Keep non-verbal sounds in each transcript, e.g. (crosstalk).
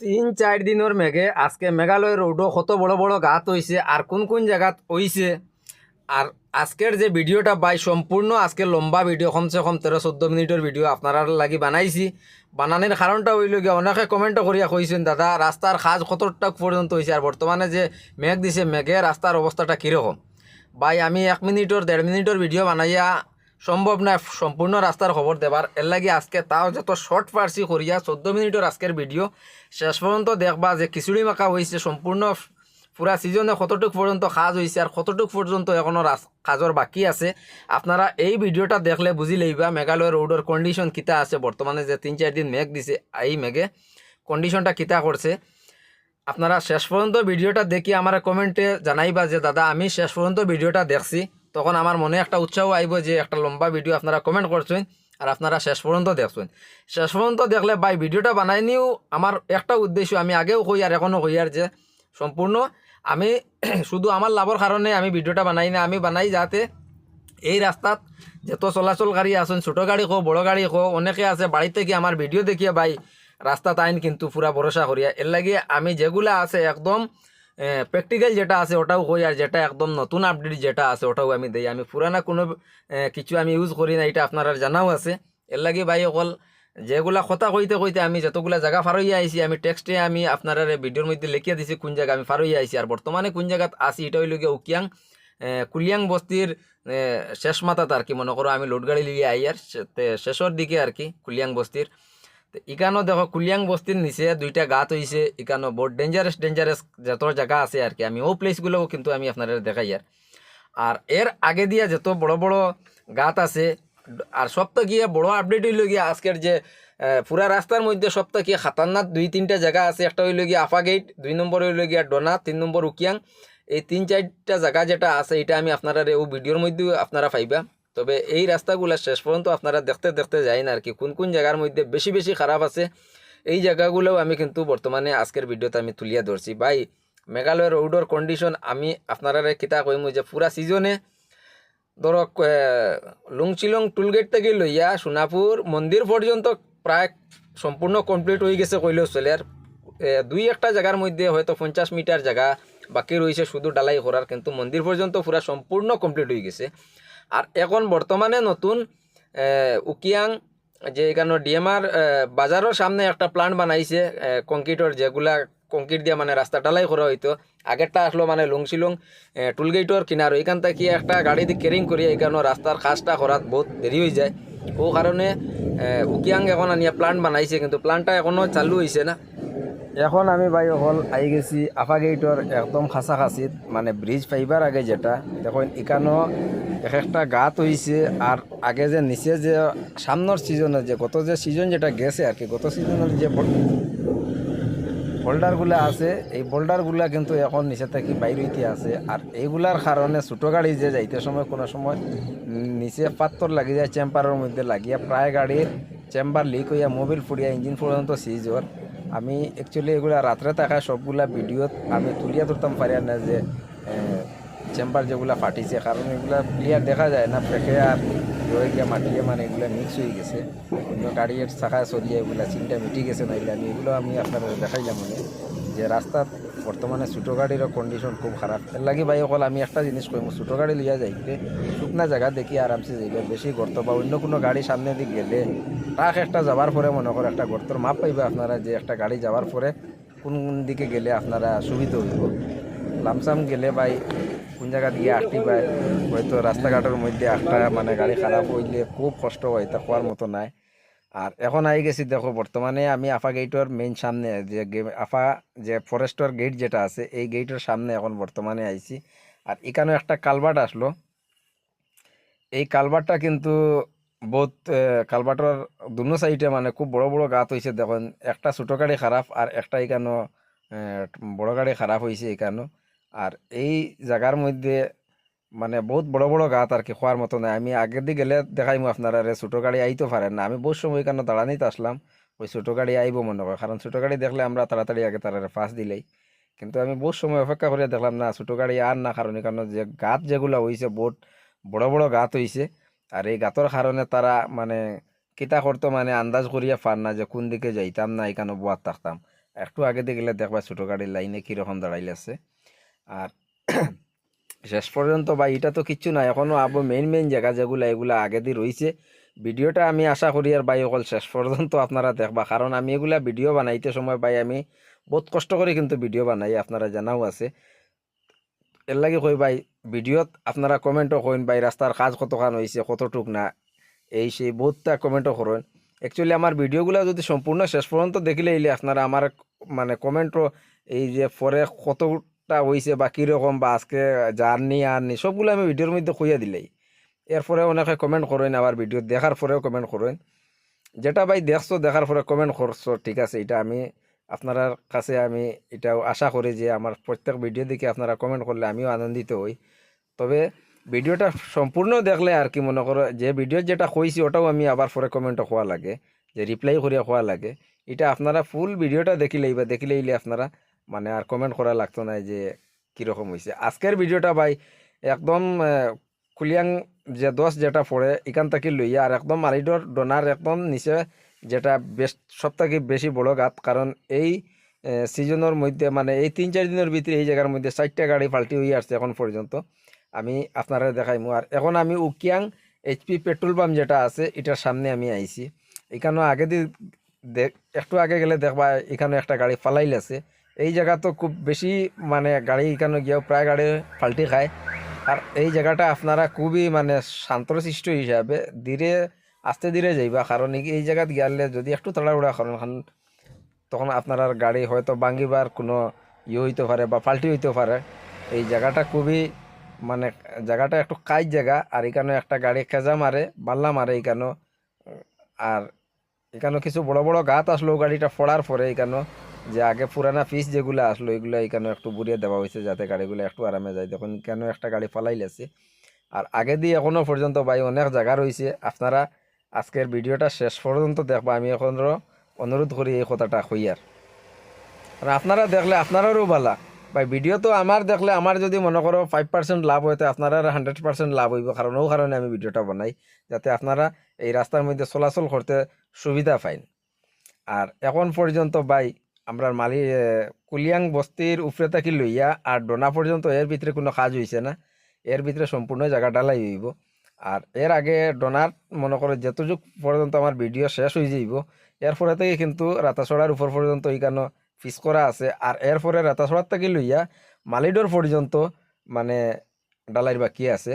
তিন চার দিনের মেঘে আজকে মেঘালয় রোডও কত বড় বড় গাত হইছে আর কোন কোন জায়গাত হইছে আর আজকের যে ভিডিওটা বাই সম্পূর্ণ আজকে লম্বা ভিডিও কমসে কম তেরো চোদ্দ মিনিটের ভিডিও আপনারা লাগি বানাইছি। বানানোর কারণটা হইল গিয়ে অনেকে কমেন্টও করিয়া কইছেন দাদা রাস্তার কাজ কতটা পর্যন্ত হয়েছে আর বর্তমানে যে মেঘ দিছে, মেঘে রাস্তার অবস্থাটা কীরকম ভাই, আমি এক মিনিটর দেড় মিনিটের ভিডিও বানাইয়া সম্ভব না সম্পূর্ণ রাস্তার খবর দেবার এর লাগি আজকে তাও যত শর্ট পার্সি করিয়া চোদ্দ মিনিটের আজকের ভিডিও শেষ পর্যন্ত দেখবা যে খিচুড়ি মাখা হয়েছে সম্পূর্ণ পুরা সিজনে কতটুক পর্যন্ত কাজ হয়েছে আর কতটুক পর্যন্ত এখনও কাজর বাকি আছে। আপনারা এই ভিডিওটা দেখলে বুঝি লইবা, মেঘালয় রোডের কন্ডিশন কিতা আছে। বর্তমানে যে তিন চার দিন মেঘ দিছে এই মেঘে কন্ডিশনটা কিতা করছে আপনারা শেষ পর্যন্ত ভিডিওটা দেখি আমার কমেন্টে জানাইবা যে, দাদা, আমি শেষ পর্যন্ত ভিডিওটা দেখছি। তখন আমার মনে একটা উৎসাহ আইব যে একটা লম্বা ভিডিও আপনারা কমেন্ট করছেন আর আপনারা শেষ পর্যন্ত দেখছেন। শেষ পর্যন্ত দেখলে, ভাই, ভিডিওটা বানাই নিও। আমার একটা উদ্দেশ্য, আমি আগেও কই আর এখনও কই আর যে সম্পূর্ণ আমি (clears throat) শুধু আমার লাভের কারণে আমি ভিডিওটা বানাই না, আমি বানাই যাতে এই রাস্তাত যত চলাচলকারী আছেন, ছোটো গাড়ি কো বড় গাড়ি কো অনেকে আছে বাড়িতে কি আমার ভিডিও দেখিয়ে, ভাই রাস্তাত আইন কিন্তু পুরা ভরসা করিয়া এর লাগে আমি যেগুলা আছে একদম প্র্যাকটিক্যাল যেটা আছে ওটাও কই আর যেটা একদম নতুন আপডেট যেটা আছে ওটাও আমি দেই। আমি পুরানা কোনো কিছু আমি ইউজ করি না, এটা আপনার জানাও আছে। এর লাগে ভাই অকল যেগুলা কথা কইতে কইতে আমি যতগুলা জায়গা ফারইয়া আইছি, আমি টেক্সটে আমি আপনার ভিডিওর মধ্যে লিখিয়ে দিছি কোন জায়গা আমি ফারইয়া আইছি। আর বর্তমানে কোন জায়গাত আছি, এটা হইল গিয়ে উকিয়াং কুলিয়াং বস্তির শেষ মাথাত আর কি। মনে করো আমি লোড গাড়ি লিয়ে আই আর শেষের দিকে আর কি, কুলিয়াং বস্তির। তো ইকানো দেখো, কুলিয়াং বস্তির নিচে দুইটা গাত হইছে ইকানো বহুত ডেঞ্জারাস ডেঞ্জারাস যত জায়গা আছে আর কি। আমি ও প্লেসগুলোও কিন্তু আমি আপনাদের দেখাই আর আর এর আগে দিয়া যত বড় বড় গাত আছে আর সপ্তাহ গিয়ে বড় আপডেট হইল গিয়ে আজকের যে পুরা রাস্তার মধ্যে সপ্তাহ গিয়ে খাতারনাথ দুই, তিনটা জায়গা আছে। একটা হইল গিয়ে আফা গেট দুই নম্বর হইল গিয়া ডোনা, তিন নম্বর উকিয়াং। এই তিন চারটা জায়গা যেটা আছে এটা আমি আপনারা ও ভিডিওর মধ্যেও আপনারা পাইবা। তবে এই রাস্তাগুলো শেষ পর্যন্ত আপনারা দেখতে দেখতে যাই না আর কি। কোন কোন জায়গার মধ্যে বেশি বেশি খারাপ আছে, এই জায়গাগুলোও আমি কিন্তু বর্তমানে আজকের ভিডিওতে আমি তুলিয়া ধরছি। ভাই, মেঘালয়ের রোডর কন্ডিশন আমি আপনারা কিতা কইমু যে পুরা সিজনে ধরক লুংচিলং টুলগেট থেকে লইয়া সোনাপুর মন্দির পর্যন্ত প্রায় সম্পূর্ণ কমপ্লিট হয়ে গেছে কইলেও চলে। আর দুই একটা জায়গার মধ্যে হয়তো পঞ্চাশ মিটার জায়গা বাকি রয়েছে, শুধু ডালাই করার কিন্তু মন্দির পর্যন্ত পুরা সম্পূর্ণ কমপ্লিট হয়ে গেছে। আর এখন বর্তমানে নতুন উকিয়াং যে এখানে ডিএমআর বাজারের সামনে একটা প্ল্যান্ট বানাইছে কংক্রিটর যেগুলা কংক্রিট দিয়ে মানে রাস্তা ডালাই করা হইতো আগেরটা আসলো মানে লংশিলং টুলগেটর কিনার এখান থেকে একটা গাড়ি দিয়ে কেরিং করি এখানে রাস্তার কাজটা করাত বহুত দেরি হয়ে যায়। ও কারণে উকিয়াং এখন আনিয়া প্ল্যান্ট বানাইছে, কিন্তু প্ল্যান্টটা এখনও চালু হয়েছে না। এখন আমি ভাই হল আই গেছি আফা গেটর একদম খাসাখাচিত মানে ব্রিজ পাইবার আগে যেটা। দেখুন এখানো এক একটা গাত হইছে আর আগে যে নিচে যে সামনের সিজনে যে, গত যে সিজন যেটা গেছে আর কি গত সিজনের যে বোল্ডারগুলো আছে, এই বোল্ডারগুলা কিন্তু এখন নিচে থেকে বাইর হইতে আছে। আর এইগুলার কারণে ছোটো গাড়ি যে যাইতে সময়, কোনো সময় নিচে পাত্তর লাগি যায় চেম্বারের মধ্যে লাগিয়া। প্রায় গাড়ির চেম্বার লিক হইয়া মোবিল ফুড়িয়া ইঞ্জিন পর্যন্ত সিজ হওয়ার আমি অ্যাকচুয়ালি এগুলা রাত্রে থাকা সবগুলা ভিডিওত আমি তুলিয়া ধরতাম পারি না যে চেম্বার যেগুলা ফাটিছে। কারণ এগুলা ক্লিয়ার দেখা যায় না ফেঁকে আর রয়ে গিয়া মাটিয়ে মানে এগুলা মিক্স হয়ে গেছে। অন্য গাড়ির চাকা সরিয়ে এগুলা চিন্তা মিটি গেছে নাইলে আমি এগুলো আমি আপনার দেখাইলাম মানে যে রাস্তাত বর্তমানে ছোটো গাড়িরও কন্ডিশন খুব খারাপ। এর লাগি ভাই অকল আমি একটা জিনিস কইম, ছোটো গাড়ি লিয়া যাইতে, শুকনা জায়গা দেখি আরামসে যাইবে। বেশি গর্ত বা অন্য কোনো গাড়ি সামনে দিক গেলে ট্রাক একটা যাওয়ার পরে মনে করে একটা গর্তর মাপ পাইবে আপনারা, যে একটা গাড়ি যাওয়ার পরে কোন দিকে গেলে আপনারা সুবিধা হইব। লামসাম গেলে ভাই কোন জায়গা দিয়ে আটটি পায় হয়তো রাস্তাঘাটের মধ্যে একটা মানে গাড়ি খারাপ হইলে খুব কষ্ট হয়, তা কোয়ার মতো নাই। আর এখন আই গেছি দেখো, বর্তমানে আমি আফা গেটের মেইন সামনে, যে আফা যে ফরেস্টর গেট যেটা আছে, এই গেটের সামনে এখন বর্তমানে আইছি। আর এখানেও একটা কালভার্ট আসলো। এই কালভার্টটা কিন্তু বহুত কালবাটর দুনো সাইডে মানে খুব বড় বড় গাত হয়েছে দেখুন। একটা ছোটো গাড়ি খারাপ আর একটা এখানো বড় গাড়ি খারাপ হয়েছে এখানো আর এই জায়গার মধ্যে মানে বহুত বড় বড় গাত আর কি খোয়ার মতো নাই। আমি আগের দিকে গেলে দেখাইমু আপনারা রে ছোটো গাড়ি আইতে পারেন না। আমি বহু সময় এখানে দাঁড়ানিতে আসলাম ওই ছোটো গাড়ি আইব মনে হয় কারণ ছোটো গাড়ি দেখলে আমরা তাড়াতাড়ি আগে তারা ফাঁস দিলেই। কিন্তু আমি বহু সময় অপেক্ষা করে দেখলাম না, ছোটো গাড়ি আর না। কারণ এখানে যে গাত যেগুলো হয়েছে বহুত বড় বড় গাত হয়েছে আর এই গাতর কারণে তারা মানে কিতা করতো মানে আন্দাজ করিয়া পার না যে কোন দিকে যাইতাম না এখানে বোয়ার থাকতাম। একটু আগে দিয়ে গেলে দেখবা ছোটো গাড়ির লাইনে কীরকম দাঁড়াইলে আছে। আর শেষ পর্যন্ত বা এটা তো কিচ্ছু না এখনও আবো মেইন মেইন জায়গা যেগুলো এগুলো আগে দিয়ে রয়েছে ভিডিওটা আমি আশা করি আর ভাই অকল শেষ পর্যন্ত আপনারা দেখবা, কারণ আমি এগুলা ভিডিও বানাইতে সময় ভাই আমি বহুত কষ্ট করে কিন্তু ভিডিও বানাই, আপনারা জানাও আছে। এর লাগে কই ভাই ভিডিওত আপনারা কমেন্টও করেন ভাই রাস্তার কাজ কতখান হয়েছে কতটুক না, এই সেই বহুতটা কমেন্টও করেন অ্যাকচুয়ালি আমার ভিডিওগুলো যদি সম্পূর্ণ শেষ পর্যন্ত দেখিলে এলে আপনারা আমার মানে কমেন্টও এই যে পরে কতটা হয়েছে বা কীরকম বা আজকে জার্নি আর্নি সবগুলো আমি ভিডিওর মধ্যে খুঁজে দিলেই। এরপরে অনেকে কমেন্ট করেন, আবার ভিডিও দেখার পরেও কমেন্ট করেন। যেটা ভাই দেখছ, দেখার পরে কমেন্ট করছ, ঠিক আছে, এটা আমি আপনার কাছে আমি এটাও আশা করি যে আমার প্রত্যেক ভিডিও দেখে আপনারা কমেন্ট করলে আমিও আনন্দিত হই। তবে ভিডিওটা সম্পূর্ণ দেখলে আর কি মনে করো, যে ভিডিও যেটা কইছি ওটাও আমি আবার পরে কমেন্টও খোয়া লাগে, যে রিপ্লাই করিয়া খোয়া লাগে। এটা আপনারা ফুল ভিডিওটা দেখিলেই বা দেখিলেইলে আপনারা মানে আর কমেন্ট করা লাগতো না যে কীরকম হয়েছে আজকের ভিডিওটা ভাই একদম কুলিয়াং যে দশ যেটা পড়ে, এখান থেকে লইয়া আর একদম মালিডর ডোনার একদম নিচে যেটা বেশ সব থেকে বেশি বড় গাত কারণ এই সিজনের মধ্যে মানে এই তিন চার দিনের ভিতরে এই জায়গার মধ্যে চারটা গাড়ি পাল্টি হয়ে আসছে এখন পর্যন্ত। আমি আপনারা দেখাইমু। আর এখন আমি উকিয়াং এইচপি পেট্রোল পাম্প যেটা আছে, এটার সামনে আমি আইছি। এখানেও আগে দিয়ে দেখ একটু আগে গেলে দেখবা এখানে একটা গাড়ি ফালাইল আছে এই জায়গা তো খুব বেশি মানে গাড়ি এখানে গিয়েও প্রায় গাড়ি পাল্টি খায়। আর এই জায়গাটা আপনারা খুবই মানে শান্তশিষ্ট হিসাবে ধীরে আস্তে ধীরে যাইবা, কারণ এই- জায়গাত গেলে যদি একটু তাড়াহুড়া করেন কারণ তখন আপনার আর গাড়ি হয়তো ভাঙিবার কোনো ইয়ে হইতে পারে বা পাল্টি হইতে পারে। এই জায়গাটা খুবই মানে জায়গাটা একটু কাজ জায়গা, আর এখানে একটা গাড়ি খেজা মারে, বাল্লা মারে এখানে আর এখানে কিছু বড় বড় গাত আসলো গাড়িটা ফোড়ার পরে এখানে যে আগে পুরানা পিস যেগুলো আসলো, এগুলো এখানে একটু বুড়িয়ে দেওয়া হয়েছে যাতে গাড়িগুলো একটু আরামে যায়। তখন কেন একটা গাড়ি ফালাইলেছে আর আগে দিয়ে এখনও পর্যন্ত ভাই অনেক জায়গা রয়েছে। আপনারা আজকের ভিডিওটা শেষ পর্যন্ত দেখবা। আমি এখনও অনুরোধ করি এই কথাটা হইয়ার আর আপনারা দেখলে আপনারারও ভালা। ভাই ভিডিও তো আমার দেখলে আমার যদি মনে করো ফাইভ পার্সেন্ট লাভ হইতে আপনারা হান্ড্রেড পার্সেন্ট লাভ হইব। কারণ ও কারণে আমি ভিডিওটা বানাই, যাতে আপনারা এই রাস্তার মধ্যে চলাচল করতে সুবিধা পাইন। আর এখন পর্যন্ত ভাই, আমরা মালি কুলিয়াং বস্তির উপরে থাকি লইয়া আর ডোনা পর্যন্ত এর ভিতরে কোনো কাজ হইছে না। এর ভিতরে সম্পূর্ণ জায়গা ডালাই হইব। আর এর আগে ডোনার মনে করো যতটুক পর্যন্ত আমার ভিডিও শেষ হয়ে যাইব, এরপরে থেকে কিন্তু রাতাছড়ার উপর পর্যন্ত এইখানে ফিস করা আছে। আর এরপরে রাতাছড়ার থেকে লইয়া মালিডোর পর্যন্ত মানে ডালাইর বাকি আছে।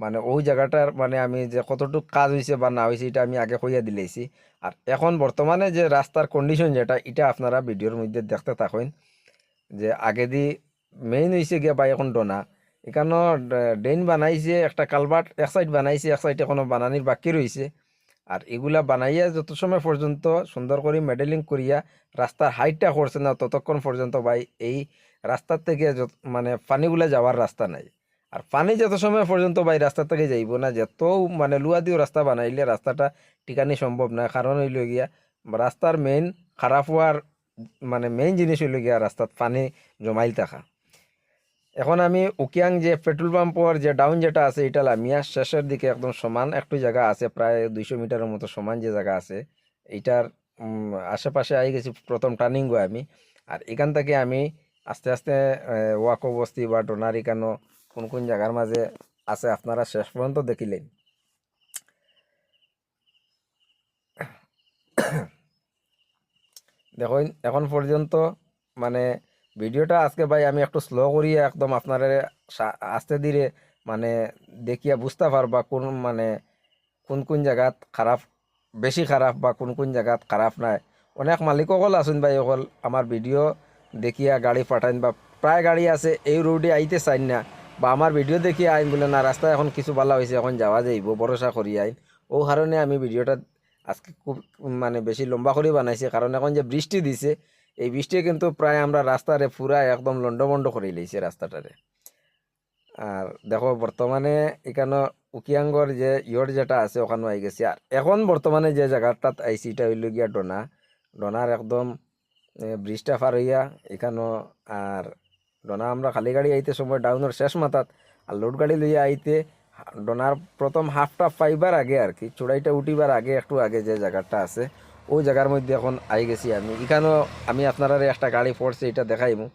মানে ওই জায়গাটার মানে আমি যে কতটুক কাজ হয়েছে বা না হয়েছে এটা আমি আগে কইয়া দিলেছি আর এখন বর্তমানে যে রাস্তার কন্ডিশন যেটা, এটা আপনারা ভিডিওর মধ্যে দেখতে থাকেন। যে আগে দি মেইন হয়েছে গিয়া বা এখন ডোনা এখানেও ড্রেন বানাইছে, একটা কালভার্ট, এক সাইড বানাইছে, এক সাইড এখনও বানানির বাকি রয়েছে আর এগুলা বানাইয়া যত সময় পর্যন্ত সুন্দর করে মেডেলিং করিয়া রাস্তার হাইটটা করছে না, ততক্ষণ পর্যন্ত ভাই এই রাস্তার থেকে মানে পানিগুলা যাওয়ার রাস্তা নাই। আর পানি যত সময় পর্যন্ত ভাই রাস্তা থেকে যাইব না, যত মানে লুয়া দিয়েও রাস্তা বানাইলে রাস্তাটা টিকানি সম্ভব না। কারণ হইল গিয়া, রাস্তার মেইন খারাপ হওয়ার মানে মেইন জিনিস হইল গিয়া রাস্তাত পানি জমাইল থাকা। এখন আমি উকিয়াং যে পেট্রোল পাম্পর যে ডাউন যেটা আছে, এটা লামিয়া শেষের দিকে একদম সমান একটু জায়গা আছে, প্রায় দুইশো মিটারের মতো সমান যে জায়গা আছে। এইটার আশেপাশে আই গেছি প্রথম টার্নিং গো আমি। আর এখান থেকে আমি আস্তে আস্তে ওয়াকো বস্তি বা ডোনার এখানো কোন কোন জায়গার মাঝে আছে আপনারা শেষ পর্যন্ত দেখিলেন। (coughs) দেখুন, এখন পর্যন্ত মানে ভিডিওটা আজকে ভাই আমি একটু স্লো করিয়া একদম আপনারা আস্তে ধীরে মানে দেখিয়া বুঝতে পারবা কোন মানে কোন কোন জায়গাত খারাপ, বেশি খারাপ বা কোন কোন জায়গাত খারাপ নাই। অনেক মালিক অকল আছেন ভাই, অকল আমার ভিডিও দেখিয়া গাড়ি পাঠাইন বা প্রায় গাড়ি আছে, এই রোডে আইতে চাইন না। বা আমার ভিডিও দেখিয়া আইন বলে, না রাস্তা এখন কিছু ভালো হয়েছে এখন যাওয়া যাইব, ভরসা করি আইন। ও কারণে আমি ভিডিওটা আজকে খুব মানে বেশি লম্বা করে বানাইছি, কারণ এখন যে বৃষ্টি দিছে এই বৃষ্টি কিন্তু প্রায় আমরা রাস্তারে পুরা একদম লন্ডবন্ড করে লইছে রাস্তাটারে। আর দেখো, বর্তমানে এখানে উকিয়াঙ্গর যে ইয়র যেটা আছে, ওখানে আই গেছে। আর এখন বর্তমানে যে জায়গাটাত আইসি এটা হইল গিয়া ডোনা। ডোনার একদম ব্রিজটা পার হইয়া এখানেও আর ডোনা আমরা খালি গাড়ি আইতে সময় ডাউনের শেষ মাথাত, আর লোড গাড়ি লইয়া আইতে ডোনার প্রথম হাফটা পাইবার আগে আর কি, চূড়াইটা উঠিবার আগে, একটু আগে যে জায়গাটা আছে ওই জায়গার মধ্যে এখন আই গেছি আমি। এখানেও আমি আপনারা একটা গাড়ি পড়ছে, এটা দেখাইমু।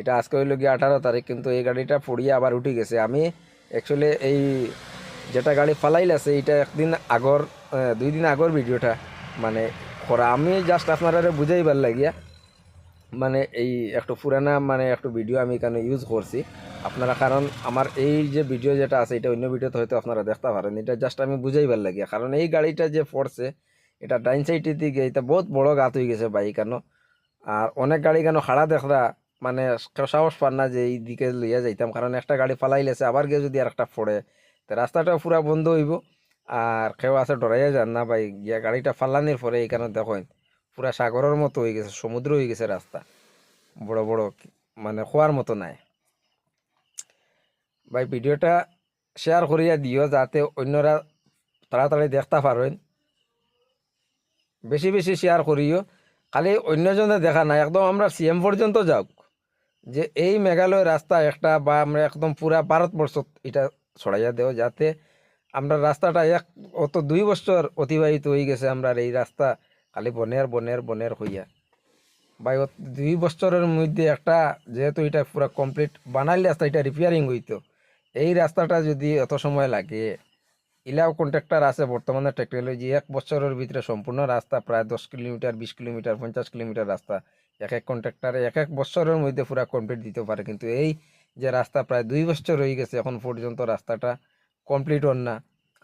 এটা আজকে হইল গিয়ে আঠারো তারিখ, কিন্তু এই গাড়িটা পড়িয়ে আবার উঠে গেছে। আমি অ্যাকচুয়ালি এই যেটা গাড়ি ফালাইল আছে, এটা একদিন আগর দুই দিন আগর ভিডিওটা। মানে করা আমি জাস্ট আপনারা বুঝাইবার লাগিয়া মানে এই একটু পুরানা মানে একটু ভিডিও আমি এখানে ইউজ করছি। আপনারা, কারণ আমার এই যে ভিডিও যেটা আছে, এটা অন্য ভিডিওতে হয়তো আপনারা দেখতে পারেন। এটা জাস্ট আমি বুঝাইবার লাগিয়া। কারণ এই গাড়িটা যে পড়ছে এটা ডাইন সাইডের দিকে, এটা বহুত বড় গাত হয়ে গেছে বাইক কেন আর অনেক গাড়ি কেন খাড়া দেখরা মানে সাহস পান না যে এই দিকে লইয়া যাইতাম, কারণ একটা গাড়ি ফালাইলেছে আবার গিয়ে যদি আর একটা পড়ে তো রাস্তাটা পুরা বন্ধ হইব। আর কেউ আছে ডরাইয়া যান না ভাই, গিয়া গাড়িটা ফালানির পরে এইখানে দেখেন, পুরা সাগরের মতো হয়ে গেছে, সমুদ্র হয়ে গেছে রাস্তা। বড় বড় মানে খোয়ার মতো নাই। ভাই, ভিডিওটা শেয়ার করিয়া দিও, যাতে অন্যরা তাড়াতাড়ি দেখতে পারেন। বেশি বেশি শেয়ার করিও। খালি অন্যজনে দেখা নাই, একদম আমরা সিএম পর্যন্ত যাওক। যে এই মেঘালয় রাস্তা একটা বা আমরা একদম পুরা ভারতবর্ষ এটা ছড়াইয়া দেও, যাতে আমরা রাস্তাটা এক, অত দুই বছর অতিবাহিত হয়ে গেছে আমরা এই রাস্তা খালি বনের বনের বনের হইয়া। অত- দুই বছরের মধ্যে একটা, যেহেতু এটা পুরা কমপ্লিট বানাইলে রাস্তা, এটা রিপেয়ারিং হইতো। এই রাস্তাটা যদি এত সময় লাগে ইলাও কন্ট্রাক্টর আছে বর্তমানে টেকনোলজি এক বছরের ভিতরে সম্পূর্ণ রাস্তা, প্রায় দশ কিলোমিটার, বিশ কিলোমিটার, পঞ্চাশ কিলোমিটার রাস্তা। এক এক কন্ট্রাক্টরে এক এক বছরের মধ্যে পুরা কমপ্লিট দিতে পারে। কিন্তু এই যে রাস্তা প্রায় দুই বছর হয়ে গেছে, এখন পর্যন্ত রাস্তাটা কমপ্লিট হন না।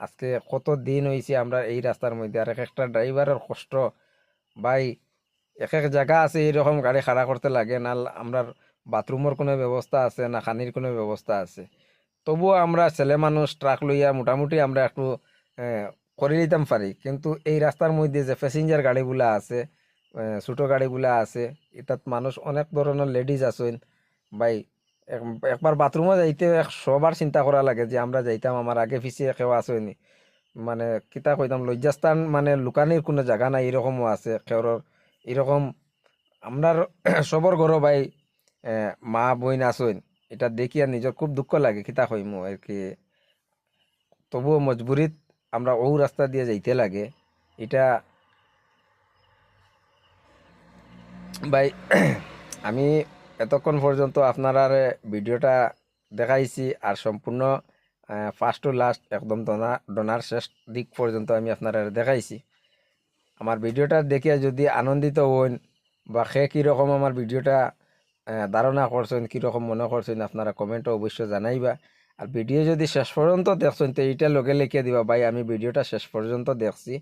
আজকে কত দিন হয়েছে আমরা এই রাস্তার মধ্যে? আর এক একটা ড্রাইভারের কষ্ট। ভাই, এক এক জায়গা আছে এইরকম গাড়ি খাড়া করতে লাগে, না আমরা বাথরুমের কোনো ব্যবস্থা আছে, না খানির কোনো ব্যবস্থা আছে। তবুও আমরা ছেলে মানুষ ট্রাক লইয়া মোটামুটি আমরা একটু করে নিতাম পারি। কিন্তু এই রাস্তার মধ্যে যে প্যাসেঞ্জার গাড়িগুলা আছে ছোটো গাড়িগুলা আছে, এটাত মানুষ অনেক ধরনের লেডিজ আছেন। এক- একবার বাথরুমে যাইতে সবার চিন্তা করা লাগে যে আমরা যাইতাম, আমার আগে পিছিয়ে কেউ আসেনি মানে কিতা কইতাম, লজ্জাস্থান মানে লুকানির কোনো জায়গা নাই, এরকমও আছে কেউর এরকম। আমরার (clears throat) সবর ঘর ভাই মা বইন আসেন এটা দেখি দেখিয়া নিজের খুব দুঃখ লাগে, কিতা কইমু আর কি। তবুও মজবুরিত আমরা ও রাস্তা দিয়ে যাইতে লাগে। এটা ভাই, (clears throat) আমি এতক্ষণ পর্যন্ত আপনারা ভিডিওটা দেখাইছি আর সম্পূর্ণ ফার্স্ট টু লাস্ট একদম ডনা, ডোনার শেষ দিক পর্যন্ত আমি আপনারা দেখাইছি। আমার ভিডিওটা দেখিয়া যদি আনন্দিত হন বা সে কীরকম আমার ভিডিওটা ধারণা করছেন, কীরকম মনে করছেন, আপনারা কমেন্টে অবশ্যই জানাইবা। আর ভিডিও যদি শেষ পর্যন্ত দেখছেন, তো এইটা লগে লিখে দিবা, ভাই, আমি ভিডিওটা শেষ পর্যন্ত দেখছি।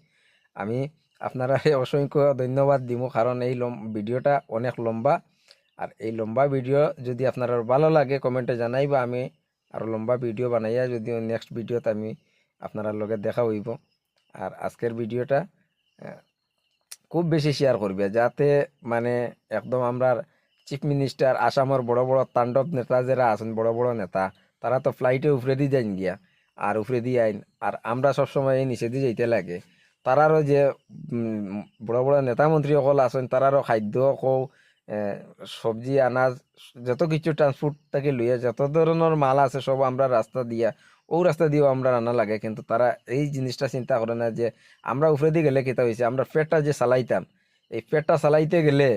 আমি আপনারা অসংখ্য ধন্যবাদ দিব কারণ এই ভিডিওটা অনেক লম্বা। আর এই লম্বা ভিডিও যদি আপনার ভালো লাগে কমেন্টে জানাইবা, আমি আর লম্বা ভিডিও বানাইয়া যদি নেক্সট ভিডিওতে আমি আপনার লগে দেখা হইব। আর আজকের ভিডিওটা খুব বেশি শেয়ার করবে, যাতে মানে একদম আমরা চিফ মিনিস্টার আসামের বড় বড় তাণ্ডব নেতা যারা আছেন, বড় বড় নেতা, তারা তো ফ্লাইটে উপরে দিয়ে যাইন গিয়া। আর উপরে দিয়ে আইন, আর আমরা সবসময় এই দিয়ে যাইতে লাগে। তারারও যে বড় বড় নেতা মন্ত্রী সকল আছেন, তারারও খাদ্য, কৌ সবজি, আনাজ, যত কিছু ট্রান্সপোর্ট থেকে লইয়া, যত ধরনের মাল আছে, সব আমরা রাস্তা দিয়া ও রাস্তা দিয়েও আমরা রান্না লাগে। কিন্তু তারা এই জিনিসটা চিন্তা করে না যে, আমরা উপরে দিয়ে গেলে কেতা হয়েছে আমরা পেটটা যে চালাইতাম, এই পেটটা চালাইতে গেলে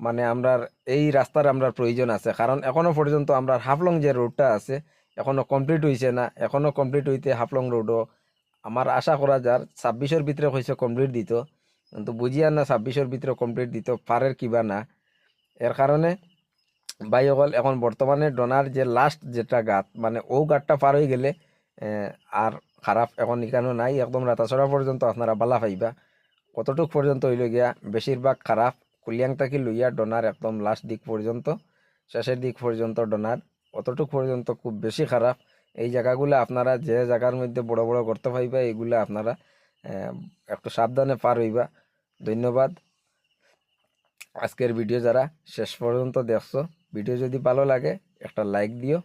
মানে আমরা এই রাস্তার আমরা প্রয়োজন আছে। কারণ এখনও পর্যন্ত আমরা হাফলং যে রোডটা আছে, এখনও কমপ্লিট হয়েছে না। এখনও কমপ্লিট হইতে হাফলং রোডও আমার আশা করা যার, ছাব্বিশের ভিতরে হয়েছে কমপ্লিট দিত। কিন্তু বুঝিয়া না ছাব্বিশের ভিতরে কমপ্লিট দিত, পারের কিবা না। এর কারণে বাইকল এখন বর্তমানে ডোনার যে লাস্ট যেটা গাত মানে ও গাতটা পার হয়ে গেলে আর খারাপ এখন এখানে নাই। একদম রাতাছড়া পর্যন্ত আপনারা বালা পাইবা। কতটুক পর্যন্ত হইল গিয়া, বেশিরভাগ খারাপ। কুলিয়াং থাকি লইয়া ডোনার একদম লাস্ট দিক পর্যন্ত, শেষের দিক পর্যন্ত ডোনার। অতটুক পর্যন্ত খুব বেশি খারাপ। এই জায়গাগুলো আপনারা যে জায়গার মধ্যে বড় বড় করতে পাইবা, এইগুলো আপনারা একটু সাবধানে পার হইবা। ধন্যবাদ। আজকের ভিডিও যারা শেষ পর্যন্ত দেখছ, ভিডিও যদি ভালো লাগে একটা লাইক দিও।